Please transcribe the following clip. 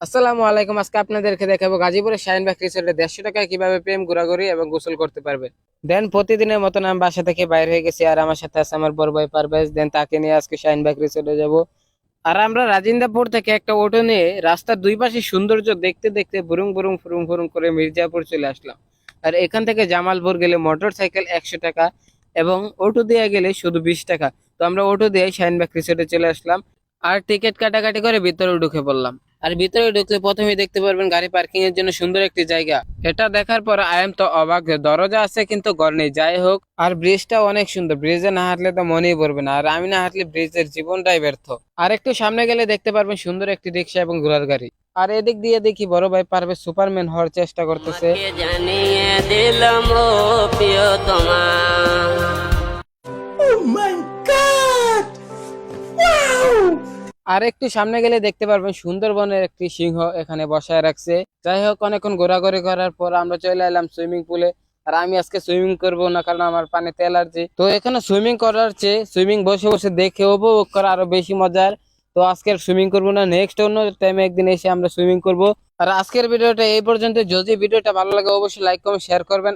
আসসালামু আলাইকুম। আজকে আপনাদেরকে দেখাবো গাজীপুরের শাহিনবাগ রিসোর্টে দেড়শো টাকায় কীভাবে প্রেম, ঘোরাঘুরি এবং গোসল করতে পারবেন দেন প্রতিদিনের মতন আমি বাসা থেকে বাইরে হয়ে গেছি আর আমার সাথে আছে আমার বড় ভাই পারভেজ। দেন তাকে নিয়ে আজকে শাহিনবাগ রিসোর্টে যাব। আর আমরা রাজিন্দাপুর থেকে একটা অটো নিয়ে রাস্তার দুই পাশে সৌন্দর্য দেখতে দেখতে বুরুং বুরুং ফুরুং ফুরুং করে মির্জাপুর চলে আসলাম। আর এখান থেকে জামালপুর গেলে মোটর সাইকেল একশো টাকা এবং অটো দিয়ে গেলে শুধু বিশ টাকা। তো আমরা অটো দিয়ে শাহিনবাগ রিসোর্টে চলে আসলাম। আর টিকিট কাটাকাটি করে ভিতরে ঢুকে পড়লাম। আর ভিতরে ঢুকলে প্রথমে দেখতে পারবেন গাড়ি পার্কিং এর জন্য সুন্দর একটি জায়গা। এটা দেখার পর আই এম তো অবাক দরজা আছে কিন্তু ঘর নেই। যাই হোক, আর ব্রিজটা অনেক সুন্দর। ব্রিজে না হাঁটলে তো মনেই পড়বে না। আর আমি না হাঁটলে ব্রিজের জীবনটাই ব্যর্থ। আর একটু সামনে গেলে দেখতে পারবেন সুন্দর একটি রিক্সা এবং ঘোড়ার গাড়ি। আর এদিক দিয়ে দেখি বড় ভাই পারবে সুপারম্যান হওয়ার চেষ্টা করতেছে। জানিয়ে দিলাম ও প্রিয়তমা আর একটু সামনে গেলে দেখতে পারবেন সুন্দরবনের একটি সিংহ এখানে বসায় রাখছে। যাই হোক, অনেকক্ষণ ঘোরাঘুরি করার পর আমরা চলে এলাম সুইমিং পুলে। আর আমি আজকে সুইমিং করব না, কারণ আমার পানিতে অ্যালার্জি। তো এখানে সুইমিং করার চেয়ে সুইমিং বসে বসে দেখে উপভোগ করা আরও বেশি মজার। তো আজকের সুইমিং করব না, নেক্সট অন্য টাইমে একদিন এসে আমরা সুইমিং করব। আর আজকের ভিডিওটা এই পর্যন্ত যদি ভিডিওটা ভালো লাগে, অবশ্যই লাইক কমেন্ট শেয়ার করবেন।